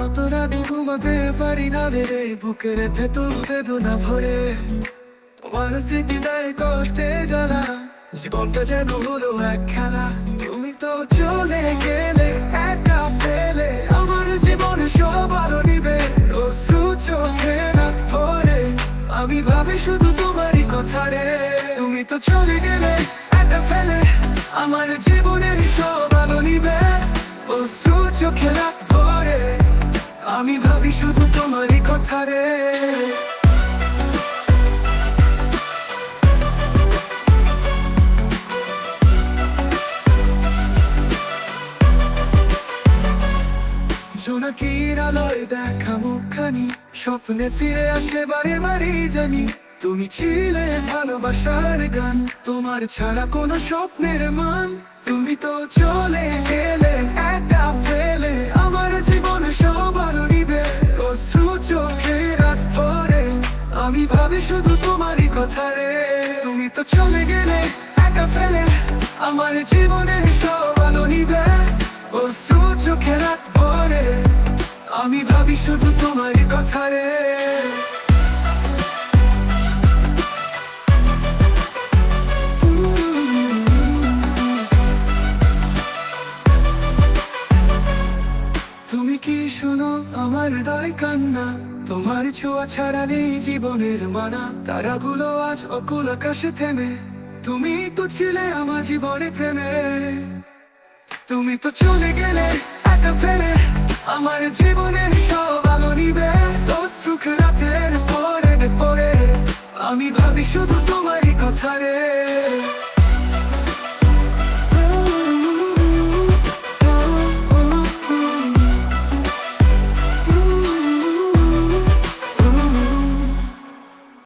কত ঘুমাতে পারি না বুকের ভেতর বেদনা ভরে। তোমার স্মৃতি দেয় কষ্টে জ্বালা, জীবনটা যেন হলো এক খেলা। তুমি তো চলে গেলে, একা পেলে আমার জীবনে সব আলো নিবে। অশ্রু চোখে আমি ভাবি শুধু তোমারই কথা রে। তুমি তো চলে গেলে, একা ফেলে, আমার জীবনের সব আলো নিবে। অশ্রু চোখে রাত আমি ভাবি শুধু তোমারই কথা রে। জোনাকির আলোয় দেখা মুখখানি, স্বপ্নে ফিরে আসে বারে বারে জানি, তুমি ছিলে ভালোবাসার গান, তোমার ছাড়া কোনো স্বপ্নের মান। তুমি তো চলে গেলে শুধু তোমারই কথা রে। তুমি তো চলে গেলে একা ফেলে। আমার জীবনের সব আলো নিবে। অশ্রু চোখে রাত ভরে। আমি ভাবি শুধু তোমারই কথা রে। কি শোনো? আমার হৃদয় কান্না। তোমার ছোঁয়া ছাড়া নেই জীবনের মানা। তারাগুলো আজ অকুল আকাশে থেমে। তুমি তো ছিলে আমার জীবনে প্রেমে। তুমি তো চলে গেলে একা ফেলে। আমার জীবনের সব আলো নিবে সুখ রাতের পরে পরে। আমি ভাবি শুধু তোমারই কথা রে।